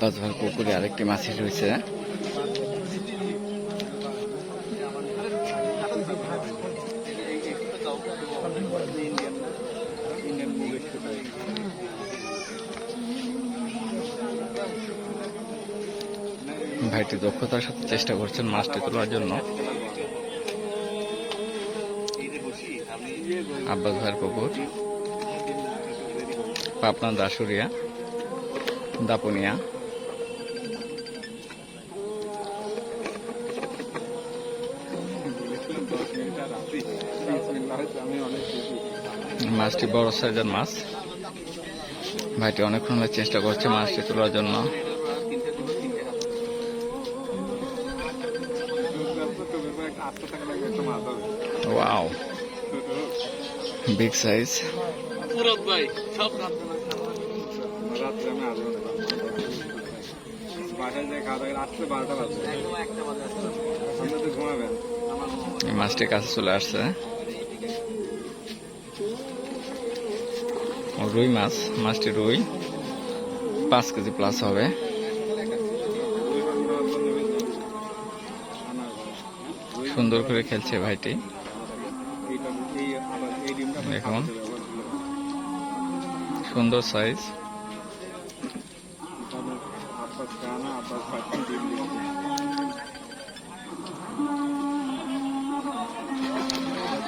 ভাইয়ের পুকুরে আরেকটি মাছি রয়েছে। ভাইটি দক্ষতার সাথে চেষ্টা করছেন মাছটি তোলার জন্য। আব্বাস ভাইয়ের পুকুর। পাবনা দাসুরিয়া দাপুনিয়া। মাছটি বড় সাইজের মাছ। ভাইটি অনেকক্ষণ ধরে চেষ্টা করছে মাছটি তোলার জন্য। ওয়াও বিগ সাইজ ভাই সব রাত্রে আমি আসব না বাসায় যে খাওয়া দাওয়া রাত্রে বারোটা তো ঘুমাবেন। মাছটি কাছে চলে আসছে। রুই মাছ, মাছটি রুই। পাঁচ কেজি প্লাস হবে। সুন্দর করে খেলছে ভাইটি। দেখুন। সুন্দর সাইজ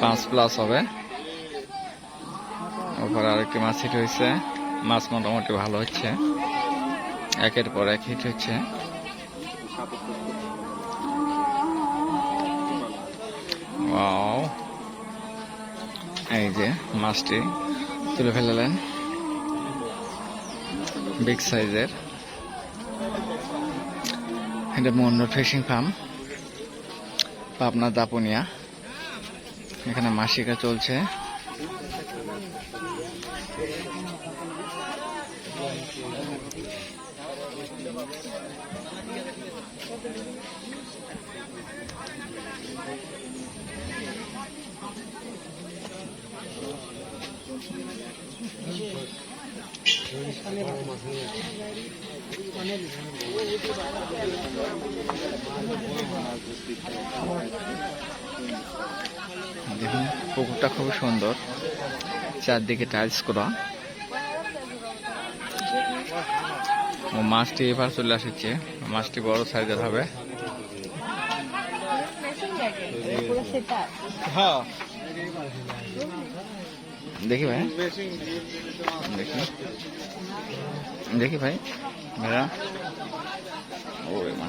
পাঁচ প্লাস হবে। ওপরে আরেকটি মাছ হিট হয়েছে। মাছ মোটামুটি ভালো হচ্ছে। একের পর এক হিট হচ্ছে। এই যে মাছটি তুলে ফেলালেন। বিগ সাইজের এটা মন্ডল ফিশিং ফার্ম পাবনা, দাপুনিয়া। এখানে মাসিকা চলছে। দেখুন, পুকুরটা খুবই সুন্দর। চারদিকে টাইলস করা। ও মাছটি এবার চলে আসছে মাছটি বড় সাইজের হবে। হ্যাঁ। দেখি ভাই। দেখি। দেখি ভাই। ভাইয়া। ও মা।